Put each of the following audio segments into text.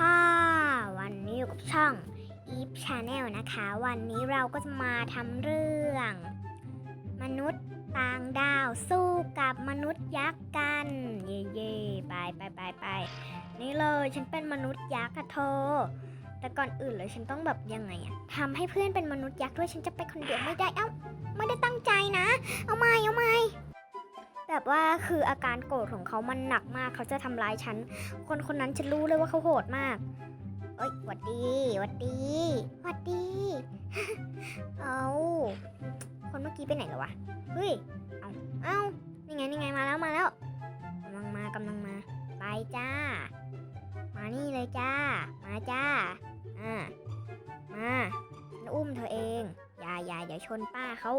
ค่ะ วันนี้อยู่กับช่อง Eve Channel นะคะ วันนี้เราก็จะมาทำเรื่อง มนุษย์ต่างดาวสู้กับมนุษย์ยักษ์กัน เย่เย่ไปไปไปไปนี่เลยฉันเป็นมนุษย์ยักษ์อะเธอแต่ก่อนอื่นเลยฉันต้องแบบยังไงอะทำให้เพื่อนเป็นมนุษย์ยักษ์ด้วยฉันจะไปคนเดียวไม่ได้เอ้าไม่ได้ แบบว่าคืออาการโกรธของเขามันหนักมาก เขาจะทำร้ายฉัน คนคนนั้นฉันรู้เลยว่าเขาโหดมาก เอ้ยหวัดดีหวัดดีหวัดดี เอาคนเมื่อกี้ไปไหนแล้ววะ เฮ้ย เอาเอานี่ไงนี่ไงมาแล้วมาแล้วกำลังมากำลังมา ไปจ้า มานี่เลยจ้า มาจ้า อ่า มาอุ้มเธอเอง อย่าอย่าอย่าชนป้าเขา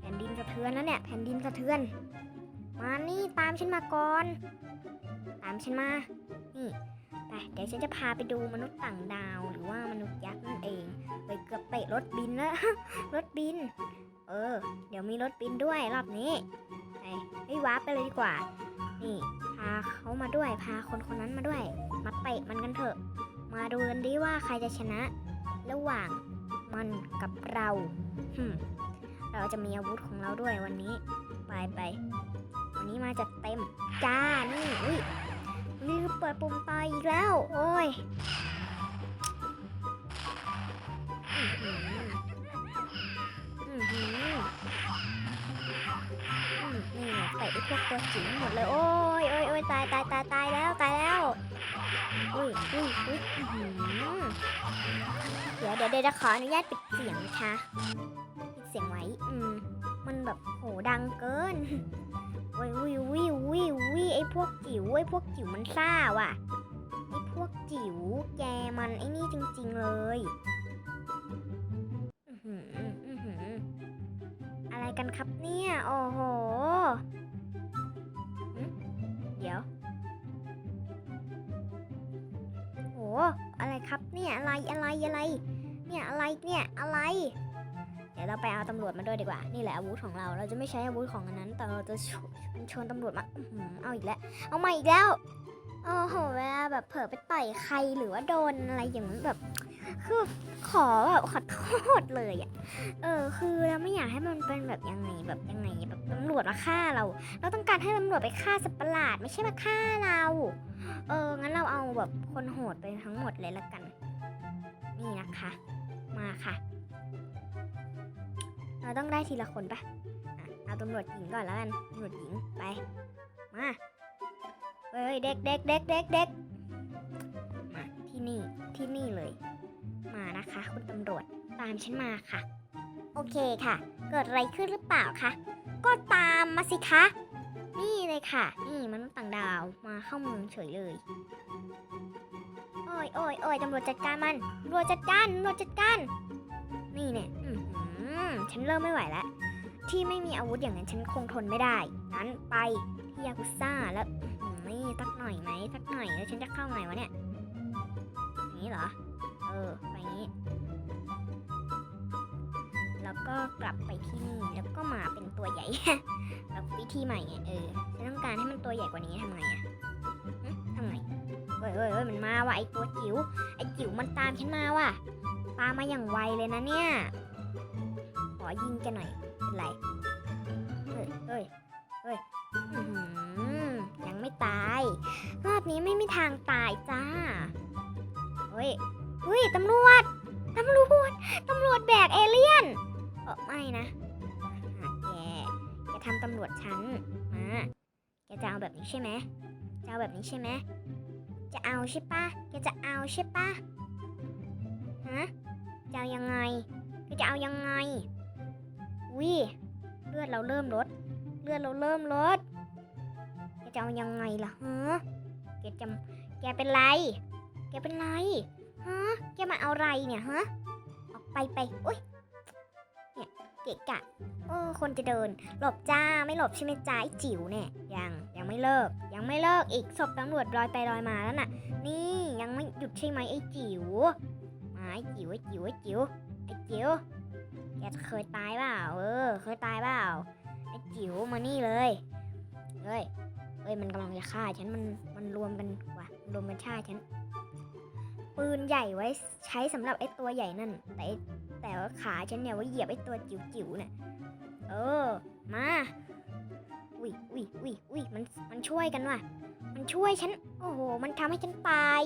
แผ่นดินสะเทือนแล้วเนี่ย แผ่นดินสะเทือน มานี่ตามฉันมาก่อน ตามฉันมา นี่ไปเดี๋ยวฉันจะพาไปดูมนุษย์ต่างดาวหรือว่ามนุษย์ยักษ์นั่นเองไปเกือบเตะรถบินแล้ว รถบิน เออ เดี๋ยวมีรถบินด้วยรอบนี้ไปให้วาร์ปไปเลยดีกว่า นี่ พาเขามาด้วย พาคนคนนั้นมาด้วย มาเตะมันกันเถอะ มาดูกันดิว่าใครจะชนะ ระหว่างมันกับเรา เราจะมีอาวุธของเราด้วยวันนี้ ไปไป มาจัดเต็ม จ้า นี่อุ้ยลืมเปิดปุ่มไฟอีกแล้ว โอ้ยอือหืออือหืออืมนี่ใส่ไอ้พวกตัวจิ๋วหมดเลย โอ้ยโอ้ยโอ้ยตายตายตายตายแล้วตายแล้วอุ้ยอุ้ยอุ้ยเดี๋ยวเดี๋ยวเดี๋ยวขออนุญาตปิดเสียงนะคะปิดเสียงไว้ อืม มันแบบโหดังเกิน พวกจิ๋วไอ้พวกจิ๋วมันซ่าว่ะไอ้พวกจิ๋วแกมันไอ้นี่จริง ๆเลยอือหืออือหืออะไรกันครับเนี่ย โอ้โหเดี๋ยวโหอะไรครับเนี่ยอะไรอะไรอะไร เนี่ยอะไรเนี่ยอะไร ดี๋ยวเราไปเอาตำรวจมาด้วยดีกว่า นี่แหละอาวุธของเรา เราจะไม่ใช้อาวุธของอันนั้น แต่เราจะชวนชนตำรวจมาเอาอีกแล้ว เอามาอีกแล้ว โอ้โห เวลาแบบเผลอไปต่อยใครหรือว่าโดนอะไรอย่างนั้นแบบ คือขอแบบขอโทษเลยอะ เออ คือเราไม่อยากให้มันเป็นแบบยังไงแบบยังไงแบบตำรวจมาฆ่าเรา เราต้องการให้ตำรวจไปฆ่าสัตว์ประหลาด ไม่ใช่มาฆ่าเรา เออ งั้นเราเอาแบบคนโหดไปทั้งหมดเลยละกัน นี่นะคะ มาค่ะ เราต้องได้ทีละคนปะเอาตำรวจหญิงก่อนแล้วกันตำรวจหญิงไป มา เฮ้ยเด็กเด็กเด็กเด็กเด็กมาที่นี่ที่นี่เลย มานะคะคุณตำรวจตามฉันมาค่ะ โอเคค่ะ เกิดอะไรขึ้นหรือเปล่าคะ ก็ตามมาสิคะ นี่เลยค่ะ นี่มนุษย์ต่างดาวมาเข้าเมืองเฉยเลย โอ้ยโอ้ยโอ้ยตำรวจจัดการมันตำรวจจัดการตำรวจจัดการ นี่เนี่ย ฉันเริ่มไม่ไหวแล้ว ที่ไม่มีอาวุธอย่างนั้นฉันคงทนไม่ได้งั้นไปที่ยากุซ่าแล้วนี่สักหน่อยไหมสักหน่อยแล้วฉันจะเข้าไงวะเนี่ยอย่างนี้เหรอ เออไปงนี้ แล้วก็กลับไปที่นี่แล้วก็มาเป็นตัวใหญ่แบบวิธีใหม่ไงเออฉันต้องการให้มันตัวใหญ่กว่านี้ทำไงอะทำไงเฮ้ยเฮ้ยเฮ้ยมันมาว่ะไอตัวจิ๋วไอจิ๋วมันตามฉันมาว่ะตามมาอย่างไวเลยนะเนี่ย ยิงแกหน่อย เป็นไร เฮ้ย เฮ้ย เฮ้ยยังไม่ตาย รอบนี้ไม่มีทางตายจ้า เฮ้ย เฮ้ย ตำรวจ ตำรวจ ตำรวจแบกเอเลี่ยนเออไม่นะอะแก แกทำตำรวจฉัน มา แกจะเอาแบบนี้ใช่ไหมจะเอาแบบนี้ใช่ไหมจะเอาใช่ปะแกจะเอาใช่ปะฮะจะเอายังไงแกจะเอายังไง วิเลือดเราเริ่มลด เลือดเราเริ่มลดแกจะเอายังไงล่ะฮะแกจะแกเป็นไร แกเป็นไรฮะแกมาเอาอะไรเนี่ยฮะออกไปไปอุ้ยเนี่ยเกะกะเออคนจะเดิน หลบจ้าไม่หลบใช่ไหมจ้าไอ้จิ๋วเนี่ยยังยังไม่เลิก ยังไม่เลิกอีกศพตำรวจลอยไปลอยมาแล้วน่ะ นี่ยังไม่หยุดใช่ไหมไอ้จิ๋วมาไอจิ๋วไอ้จิ๋วไอ้จิ๋วไอ้จิ๋ว แกเคยตายเปล่า เออ เคยตายเปล่า ไอ้จิ๋วมานี่เลย เฮ้ย เฮ้ย มันกำลังจะฆ่าฉัน มัน มันรวมกันว่ะรวมกันฆ่าฉัน ปืนใหญ่ไว้ใช้สำหรับไอ้ตัวใหญ่นั่น แต่แต่ว่าขาฉันเนี่ยไว้เหยียบไอ้ตัวจิ๋วๆเนี่ยเออ มา อุ้ยอุ้ยอุ้ยอุ้ยมัน มันช่วยกันว่ะ มันช่วยฉัน โอ้โห มันทำให้ฉันตาย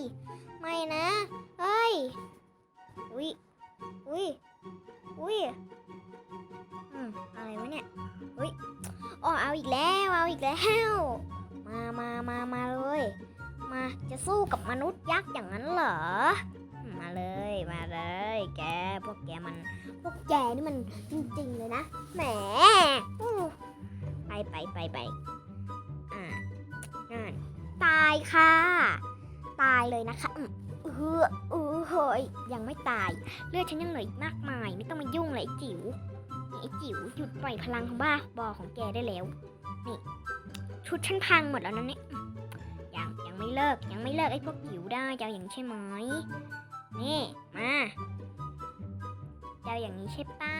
าอีกแล้วเอาอีกแล้ว มามามามาเลย มาจะสู้กับมนุษย์ยักษ์อย่างนั้นเหรอ มาเลยมาเลย แกพวกแกมัน พวกแกนี่มันจริงๆเลยนะแหมไปไปไปไปอ่านั่นตายค่ะ ตายเลยนะคะอืมเออเออเฮ้ยยังไม่ตาย เลือดฉันยังเหลืออีกมากมาย ไม่ต้องมายุ่งเลยจิ๋ว ไอ้จิ๋วหยุดปล่อยพลังของบ้าบอของแกได้แล้ว นี่ ชุดฉันพังหมดแล้วนะเนี่ยยังยังไม่เลิกยังไม่เลิกไอ้พวกจิ๋วได้จะเอาอย่างใช่ไหมนี่มาจะเอาอย่างนี้ใช่ปะ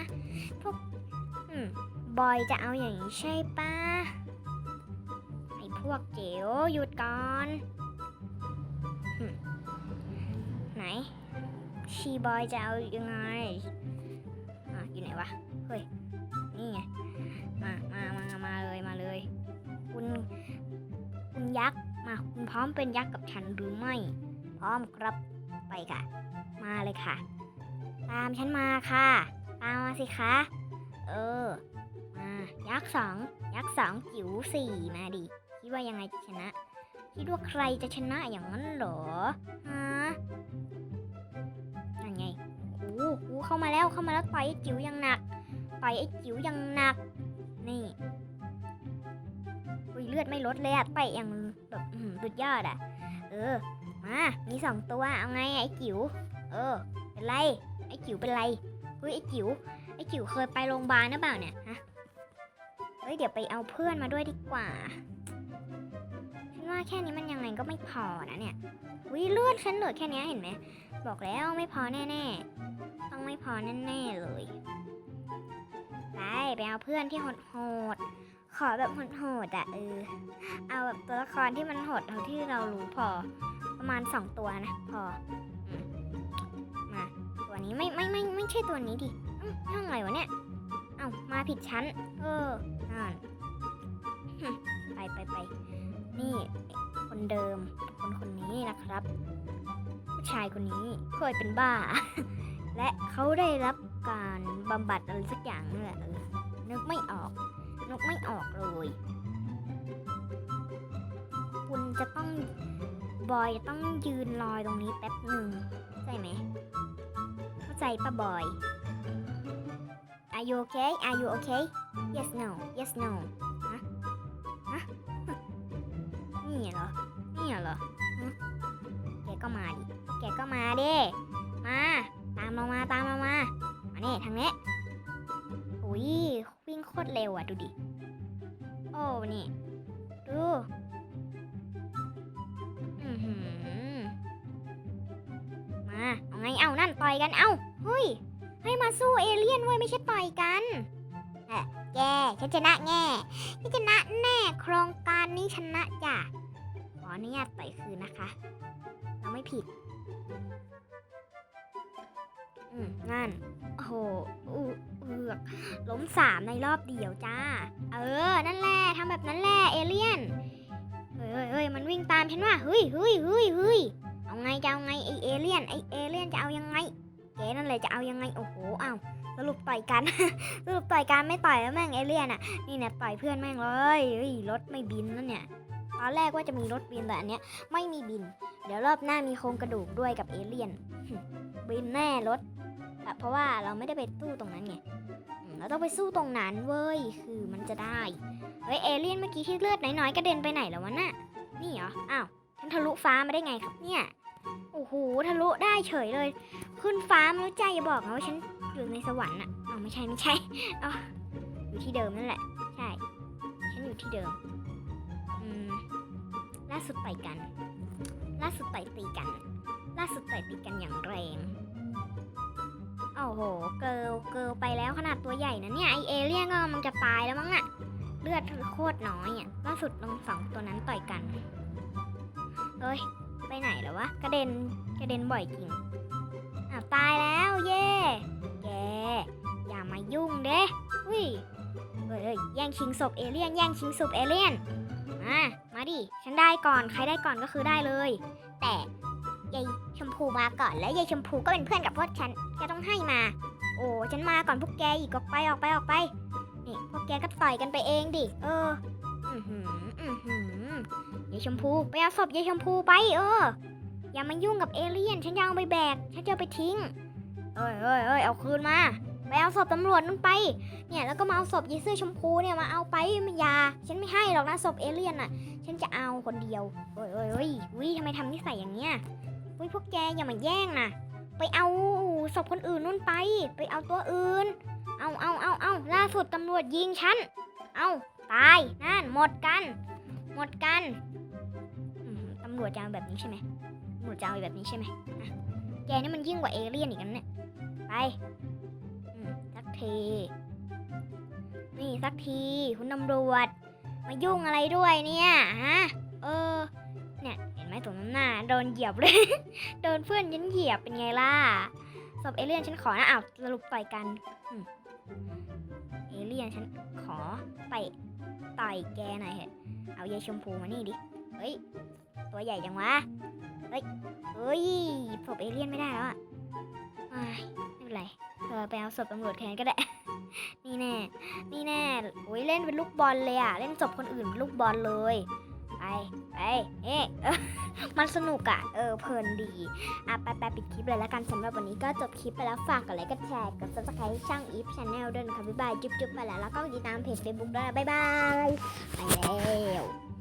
พวกอืมบอยจะเอาอย่างนี้ใช่ปะไอ้พวกเจ๋วหยุดก่อนไหนชีบอยจะเอายังไง อะอยู่ไหนวะ เฮ้ย นี่ไง มา มา มา มาเลย มาเลย คุณ คุณยักษ์ มา คุณพร้อมเป็นยักษ์กับฉันหรือไม่ พร้อมครับ ไปค่ะ มาเลยค่ะ ตามฉันมาค่ะ ตามมาสิคะ เออ มา ยักษ์สอง ยักษ์สองจิ๋วสี่มาดิ คิดว่ายังไงจะชนะ คิดว่าใครจะชนะอย่างนั้นเหรอ ฮะนั่นไงโอ้โหเข้ามาแล้ว เข้ามาแล้วต่อยไอ้จิ๋วอยังหนัก ต่อยไอ้จิ๋วอยังหนัก นี่อุ้ยเลือดไม่ลดเลยอะต่อยอย่างแบบอื้อหือสุดยอดอะเออ มา มีสองตัวเอาไงไอ้จิ๋ว เออ เป็นไร ไอ้จิ๋วเป็นไรเฮ้ยไอ้จิ๋ว ไอ้จิ๋วเคยไปโรงพยาบาลหรือเปล่าเนี่ยฮะ เฮ้ยเดี๋ยวไปเอาเพื่อนมาด้วยดีกว่าฉันว่าแค่นี้มันยังไงก็ไม่พอนะเนี่ยวิเลือดฉันเหลือแค่นี้เห็นไหม บอกแล้วไม่พอแน่ ๆ ต้องไม่พอแน่ ๆ เลย ไปเอาเพื่อนที่โหดๆขอแบบโหดๆอะเออ เอาแบบตัวละครที่มันโหดเท่าที่เรารู้พอ ประมาณสองตัวนะพอมาตัวนี้ไม่ไม่ไม่ไม่ใช่ตัวนี้ดิอืมนั่งอะไรวะเนี่ย เอ้ามาผิดชั้น เออนั่นไปไปไปนี่คนเดิม คนคนนี้นะครับ ผู้ชายคนนี้เคยเป็นบ้า และเขาได้รับ การบำบัดอะไรสักอย่างนี่แหละนึกไม่ออก นึกไม่ออกเลย คุณจะต้องบอยจะต้องยืนรอยตรงนี้แป๊บหนึ่งเข้าใจไหมเข้าใจปะบอย Are you okay Are you okay Yes no Yes no ฮะฮะนี่เหรอนี่เหรอแกก็มาดิแกก็มาเด้มา ตามเรามาตามเรา ทางนี้อุ้ยวิ่งโคตรเร็วอะ ดูดิ โอ้นี่ ดูอืมาเอาไงเอานั่นต่อยกันเอาเฮ้ย ให้มาสู้เอเลี่ยนเว้ยไม่ใช่ต่อยกันแอะแกฉันชนะแง่ฉันชนะแน่โครงการนี้ชนะจ้ะขออนุญาตต่อยคืนนะคะ เราไม่ผิด นั่น โอ้โหเอือกล้มสามในรอบเดียวจ้า เออ นั่นแหละทำแบบนั้นแหละเอเลี่ยนเฮ้ยเฮ้ยเฮ้ยมันวิ่งตามฉันว่ะเฮ้ยเฮ้ยเฮ้ยเฮ้ยเอาไงจะเอาไงไอเอเลี่ยนไอเอเลี่ยนจะเอายังไงแกนั่นเลยจะเอายังไงโอ้โหเอ้าสรุปต่อยกัน สรุปต่อยกันไม่ต่อยแล้วแม่งเอเลี่ยนอะนี่เนี่ยต่อยเพื่อนแม่งเลยเฮ้ยรถไม่บินนั่นเนี่ยตอนแรกว่าจะมีรถบินแต่อันเนี้ยไม่มีบิน เดี๋ยวรอบหน้ามีโครงกระดูกด้วยกับเอเลี่ยนบินแน่รถ เพราะว่าเราไม่ได้ไปสู้ตรงนั้นไงเราต้องไปสู้ตรงนั้นเว้ย คือมันจะได้ เฮ้ยเอเลี่ยนเมื่อกี้ที่เลือดน้อยๆกระเด็นไปไหนแล้ววะน่ะ นี่เหรอ อ้าวฉันทะลุฟ้ามาได้ไงครับเนี่ย โอ้โห ทะลุได้เฉยเลย ขึ้นฟ้าไม่รู้ใจอย่าบอกนะว่าฉันอยู่ในสวรรค์อะอ๋อไม่ใช่ไม่ใช่อ๋ออยู่ที่เดิมนั่นแหละ ใช่ ฉันอยู่ที่เดิม อืม ล่าสุดต่อยกัน ล่าสุดต่อยตีกัน ล่าสุดต่อยตีกันอย่างแรง อ้โห เกิลเกิลไปแล้วขนาดตัวใหญ่นะเนี่ยไอเอเลี่ยนก็มันจะตายแล้วมั้งน่ะ เลือดโคตรน้อยอะล่าสุดลงสองตัวนั้นต่อยกันเอ้ย ไปไหนแล้ววะ กระเด็น กระเด็นบ่อยจริงอะตายแล้วเย่แกอย่ามายุ่งเด้อุ้ยเฮ้ยเฮ้ยแย่งชิงศพเอเลี่ยน แย่งชิงศพเอเลี่ยน มา มาดิ ฉันได้ก่อน ใครได้ก่อนก็คือได้เลย แต่ยาย ชมพูมาก่อนแล้วยายชมพูก็เป็นเพื่อนกับพวกฉันแกต้องให้มา โอ้ฉันมาก่อนพวกแกอีกออกไปออกไปออกไปนี่พวกแกก็ต่อยกันไปเองดิเอออือหืออือหือยายชมพูไปเอาศพยายชมพูไปเออ อย่ามายุ่งกับเอเลี่ยน ฉันจะเอาไปแบก ฉันจะไปทิ้งเอ้ยเอ้ยเอ้ยเอาคืนมาไปเอาศพตำรวจนั่นไป เนี่ยแล้วก็มาเอาศพยายเสื้อชมพูเนี่ยมาเอาไปมันยา ฉันไม่ให้หรอกนะศพเอเลี่ยนอะ ฉันจะเอาคนเดียวเอ้ยเอ้ยเอ้ยวิทำไมทำนิสัยอย่างเนี้ย วิพวกแกอย่ามาแย่งนะไปเอาศพคนอื่นนู่นไป ไปเอาตัวอื่น เอาเอาเอาเอาล่าสุดตำรวจยิงฉัน เอาตายนั่นหมดกัน หมดกันตำรวจจะเอาแบบนี้ใช่ไหมตำรวจจะเอาแบบนี้ใช่ไหมแกนี่มันยิ่งกว่าเอเลี่ยนอีกนะเนี่ยไปสักที นี่สักทีคุณตำรวจ มายุ่งอะไรด้วยเนี่ยฮะเออ ไหมตัวน้ำหน้าโดนเหยียบเลย โดนเพื่อนยันเหยียบเป็นไงล่ะศพเอเลี่ยนฉันขอนะอ้าวสรุปต่อยกันเอเลี่ยนฉันขอไปต่อยแกหน่อยเถอะเอายายชมพูมานี่ดิเฮ้ยตัวใหญ่จังวะเฮ้ยเฮ้ยศพเอเลี่ยนไม่ได้แล้วอะอ้ยไม่เป็นไรเธอไปเอาศพตำรวจแทนก็ได้ นี่แน่ นี่แน่โอ้ยเล่นเป็นลูกบอลเลยอะ เล่นศพคนอื่นเป็นลูกบอลเลย ไปไปเอ๊ะมันสนุกอะเออเพลินดีอะไปไปปิดคลิปเลยแล้วกันสำหรับวันนี้ก็จบคลิปไปแล้วฝากกดไลค์กดแชร์กด subscribe ช่างอีฟชาแนลด้วยนะคะบ๊ายบายจุ๊บๆไปแล้วแล้วก็ติดตามเพจ Facebook ด้วยบ๊ายบายไปแล้ว